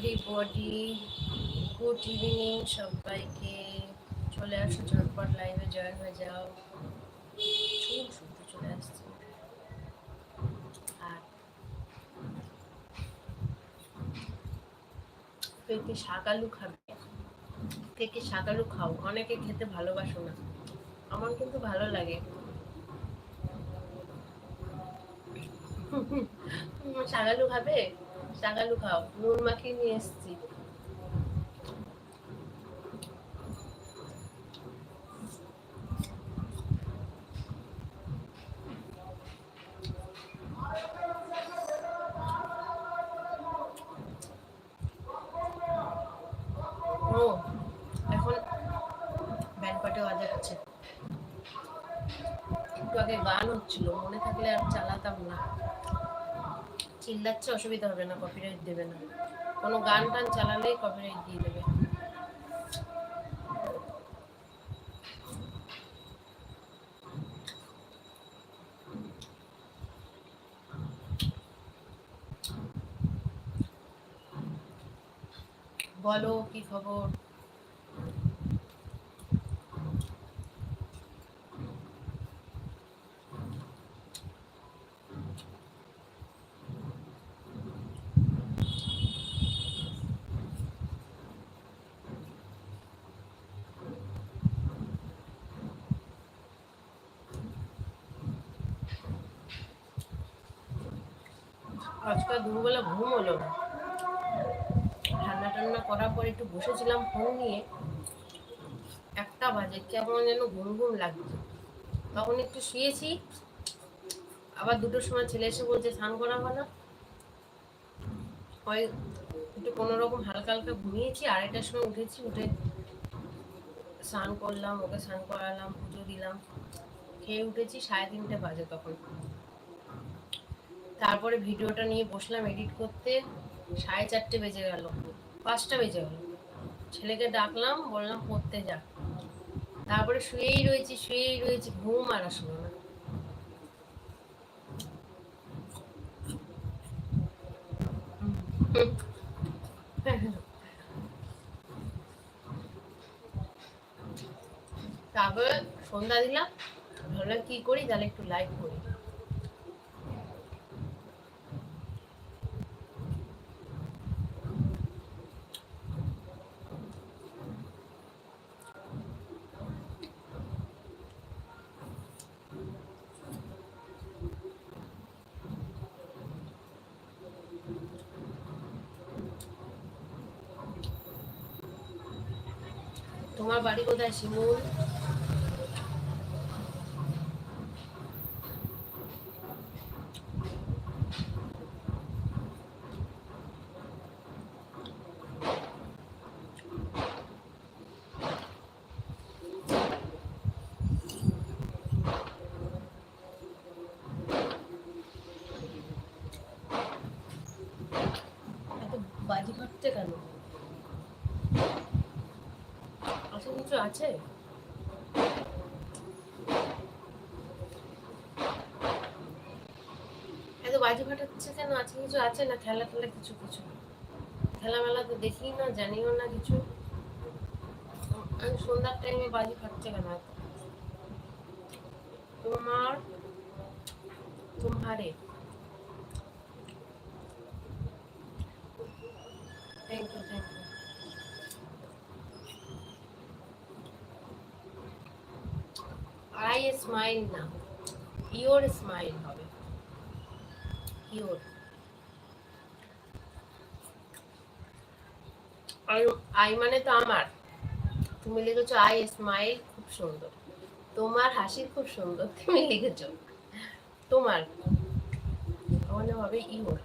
Everybody good evening সবাইকে। চলে আসো, ঝটপট লাইভে জয়েন হয়ে যাও। চলে আসছে। আর কে কে শাক খাবে। কে কে শাক আলু খাও। অনেকে খেতে ভালোবাসো না। আমার কিন্তু ভালো লাগে। শাকালু খাবে? শাক আলু খাও নুন মাখিয়ে নিয়ে এসেছি। এখন ব্যান্ড পাটে বাজাচ্ছে একটু আগে গান হচ্ছিল, মনে থাকলে আর চালাতাম না। চিল্লাচ্ছে, অসুবিধা হবে না কপিরাইট দেবে না। কোনো গান টান চালালেই কপিরাইট দিয়ে দেবে। বলো, কি খবর? আজকাল দুপুরবেলা ঘুম হলো না। ঠান্ডা টান্না করার পর একটু বসেছিলাম ফোন নিয়ে। একটা বাজে, কেমন যেন ঘুম ঘুম লাগছে। তখন একটু শুয়েছি। আবার দুটোর সময় ছেলে এসে বলছে, স্নান করা হলো হয় একটু কোনো রকম হালকা হালকা ঘুমিয়েছি, আড়াইটার সময় উঠেছি, উঠে স্নান করলাম, ওকে স্নান করালাম, পুজো দিলাম। খেয়ে উঠেছি, সাড়ে তিনটে বাজে তখন। তারপরে ভিডিওটা নিয়ে বসলাম এডিট করতে, সাড়ে চারটে বেজে গেল, পাঁচটা বেজে গেল। ছেলেকে ডাকলাম, বললাম, পড়তে যা। তারপরে শুয়েই রয়েছি শুয়েই রয়েছি, ঘুম আর আসলো না। তারপরে সন্ধ্যা দিলাম, ভাবলাম কি করি, তাহলে একটু লাইভ করি। তোমার বাড়ি কোথায় শিমুল এত বাজি ফাটছে কেন আচ্ছা কিছু আছে? এত বাজি ফাটাচ্ছে কেন? আছে কিছু আছে না? খেলা টেলা কিছু কিছু খেলা মেলা তো দেখি না, জানিও না কিছু। আমি সন্ধ্যার টাইমে বাজি ফাটছে কেন তোমার, তোমারে। Thank you thank you eye smile না ইওর স্মাইল হবে। ইওর আই মানে তো আমার। তুমি লিখেছো আই স্মাইল খুব সুন্দর। তোমার হাসি খুব সুন্দর, তুমি লিখেছো। তোমার। মানে হবে ইওর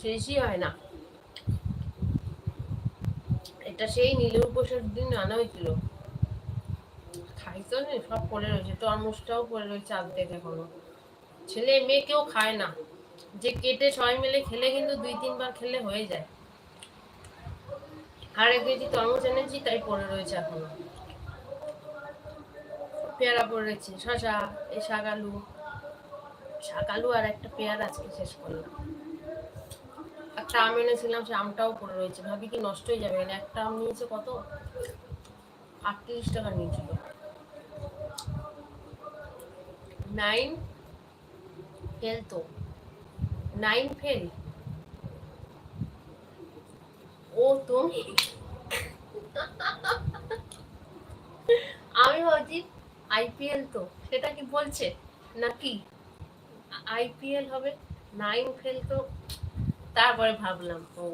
শেষই হয় না। এটা সেই নীলের উপোসের দিন আনা হয়েছিল। খাইতো না, সব পড়ে রয়েছে, তরমুজটাও পড়ে রয়েছে অর্ধেক এখনও। ছেলে মেয়ে কেউ খায় না। যে কেটে সবাই মিলে খেলে কিন্তু দুই তিনবার খেলে হয়ে যায়। আর এক কেজি তরমুজ এনেছি, তাই পড়ে রয়েছে এখনও। পেয়ারা পড়ে রয়েছে শশা এই শাক আলু। শাক আলু আর একটা পেয়ারা আজকে শেষ করলাম। একটা আম এনেছিলাম সে আমটাও পড়ে রয়েছে। ভাবি কি নষ্ট হয়ে যাবে? একটা আম নিয়েছে কত? আটত্রিশ টাকা নিয়েছিল। নাইন ফেল তো নাইন ফেল। ও তুমি। আমি ভাবছি আইপিএল তো। সেটা কি বলছে? নাকি আইপিএল হবে? নাইন ফেল তো। তারপরে ভাবলাম ও।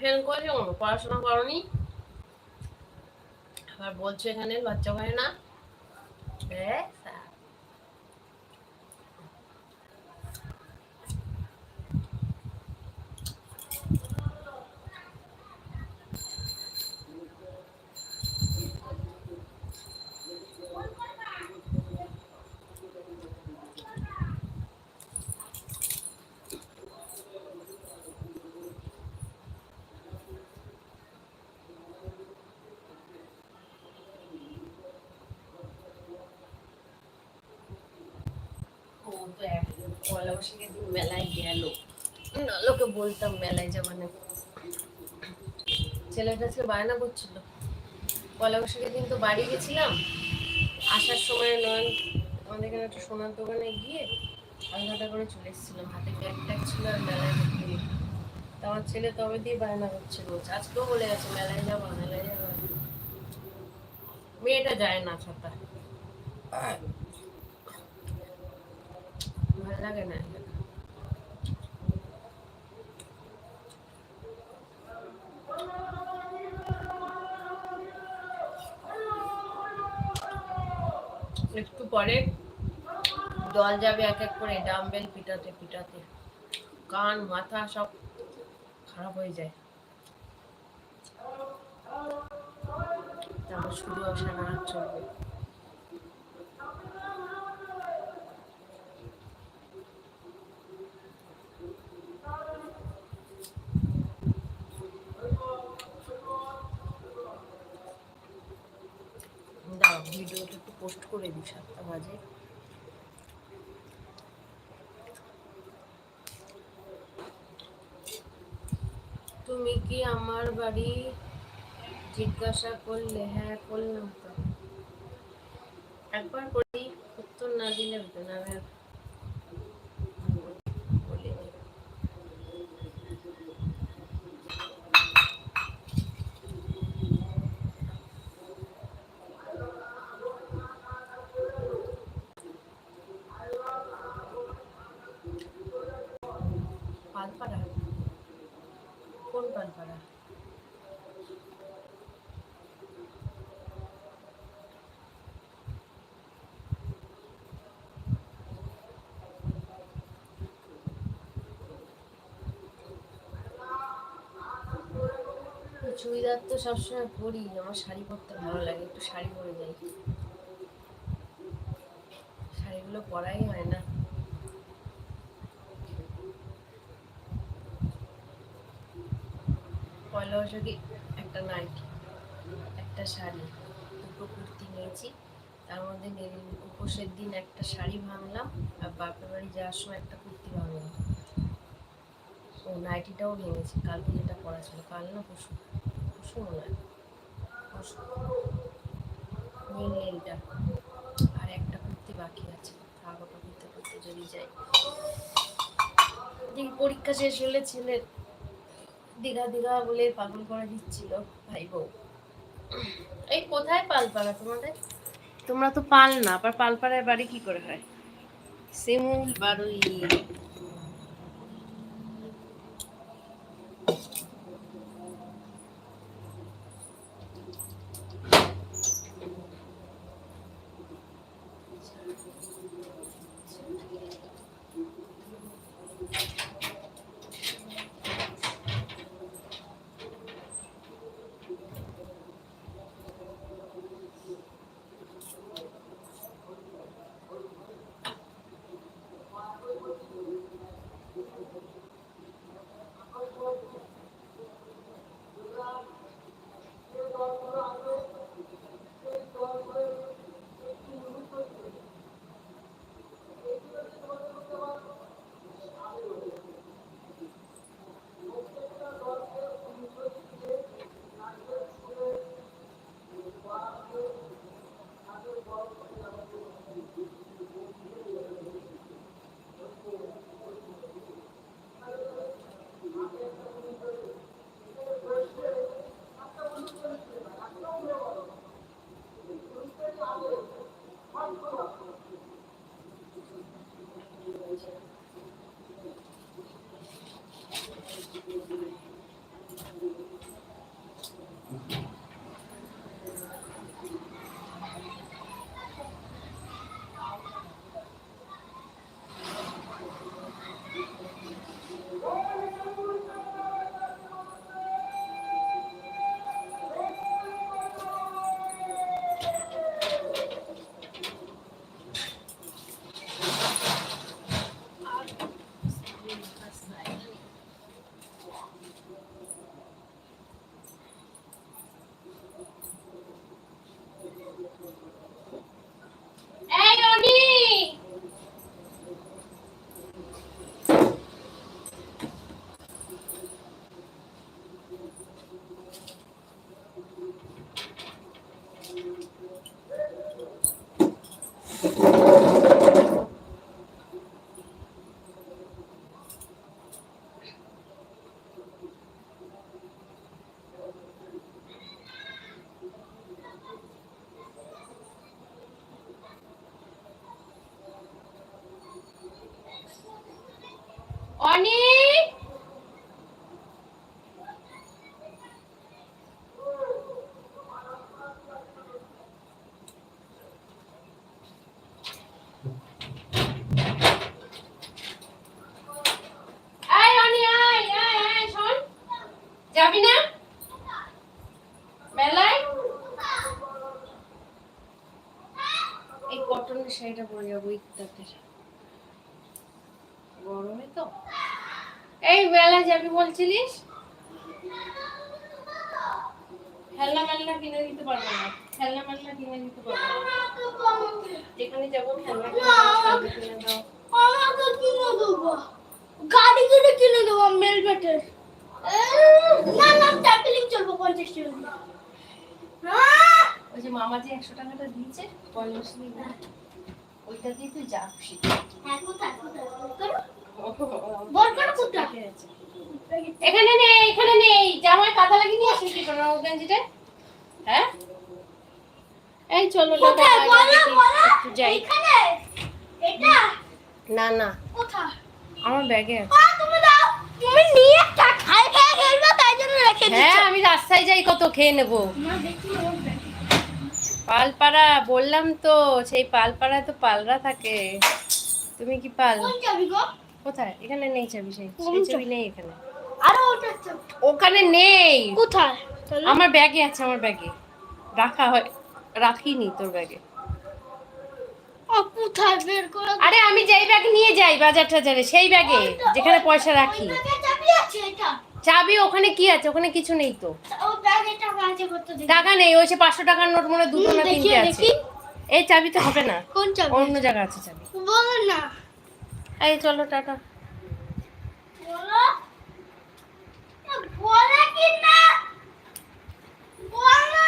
ফেল করে পড়াশোনা করনি। আবার বলছে এখানে লজ্জা করে না ব্যাস, আর ও তো এক পয়লা বৈশাখের মেলায় গেল। লোকে বলতাম মেলায় যাবা না ছেলেটা আজকে বায়না করছিল। পয়লা দিন তো বাড়ি গেছিলাম। আসার সময় নয় আমাদের একটা সোনার দোকানে গিয়ে আলাদা করে চলে এসেছিলাম। হাতে ব্যাগ ট্যাগ ছিল আর মেলায় গেলাম। তা আমার ছেলে তবে দিয়ে বায়না করছে রোজ আজকেও বলে গেছে, মেলায় যাব মেলায় যাব। মেয়েটা যায় না ছাতা। ভালো লাগে না। একটু পরে দল যাবে এক এক করে, ডাম্বেল পিটাতে পিটাতে। কান, মাথা সব খারাপ হয়ে যায়। তারপর শুরু সারা রাত চলবে দাও ভিডিওটা একটু পোস্ট করে দিই সাতটা বাজে। তুমি কি আমার বাড়ি জিজ্ঞাসা করলে? হ্যাঁ করলাম তো। একবার করি, উত্তর না দিলে হতো না। আমি আর বলিনি। পালপাড়া কোন পালপাড়া চুড়িদার তো সবসময় পরি, আমার শাড়ি পরতে ভালো লাগে, একটু শাড়ি পরে যাই। শাড়িগুলো পরাই হয় না। পয়লা বৈশাখে একটা নাইটি একটা শাড়ি, দুটো কুর্তি নিয়েছি। তার মধ্যে উপোসের দিন একটা শাড়ি ভাঙলাম, আর বাপের বাড়ি যাওয়ার সময় একটা কুর্তি ভাঙলাম। ও নাইটিটাও ভেঙেছি, কালকে যেটা পরা ছিল, কাল না পশু নীল নীলটা আর একটা কুর্তি বাকি আছে। করতে করতে যদি যাই। দেখি পরীক্ষা শেষ হলে ছেলের দীঘা দীঘা বলে পাগল করে দিচ্ছিল ভাই বউ। এই কোথায় পালপাড়া তোমাদের? তোমরা তো পাল না আবার পালপাড়ার বাড়ি কি করে হয়? শিমুল বাড়ুই যাব গরমে তো। এই মেলায় যাবি বলছিলিস? খেলনা মেলনা কিনে দিতে পারব না। খেলনা মেলনা কিনে দিতে পারব না। যেখানে যাব খেলনা কিনে দাও শাড়ি কিনে দাও। আমাকে কিনে দেবো। গাড়ি কিনে কিনে দেবো মেলমেটের না না ট্যাপলিং চলবো পঞ্চাশ টাকা ওই যে মামা যে একশো টাকাটা দিয়েছে কন্যাশ্রী ওইটা দিয়ে তুই যা খুশি। হ্যাঁ। এখানে নেই এখানে নেই। জামায় কাঁথা লাগিয়ে নিয়ে আসিস কি কোনো গেঞ্জিটা? হ্যাঁ? এই চলো একটু যাই। এখানে? এটা? না না। কোথায়? আমার ব্যাগে তুমি দাও। তুমি নিয়ে খাই খেলবে তাই জন্য রেখে হ্যাঁ আমি রাস্তায় যাই কত খেয়ে নেব। মা দেখি। পালপাড়া বললাম তো সেই পালপাড়ায় তো পালরা থাকে। তুমি কি পাল? কোথায়? এখানে নেই চাবি সেই চাবি? নেই এখানে। আরে ওটা ওখানে নেই। কোথায়? আমার ব্যাগে আছে আমার ব্যাগে। রাখা হয় রাখিনি তোর ব্যাগে। ও কোথায় বের করে? আরে আমি যেই ব্যাগ নিয়ে যাই বাজার টাজারে সেই ব্যাগে যেখানে পয়সা রাখি। চাবি ওখানে কি আছে? ওখানে কিছু নেই তো। টাকা নেই ওই সে পাঁচশো টাকার নোট মনে দুটো না তিনটে আছে। এই চাবিতে হবে না। কোন চাবি? অন্য জায়গা আছে চাবি। না। এই চলো টাটা বলো? কি না?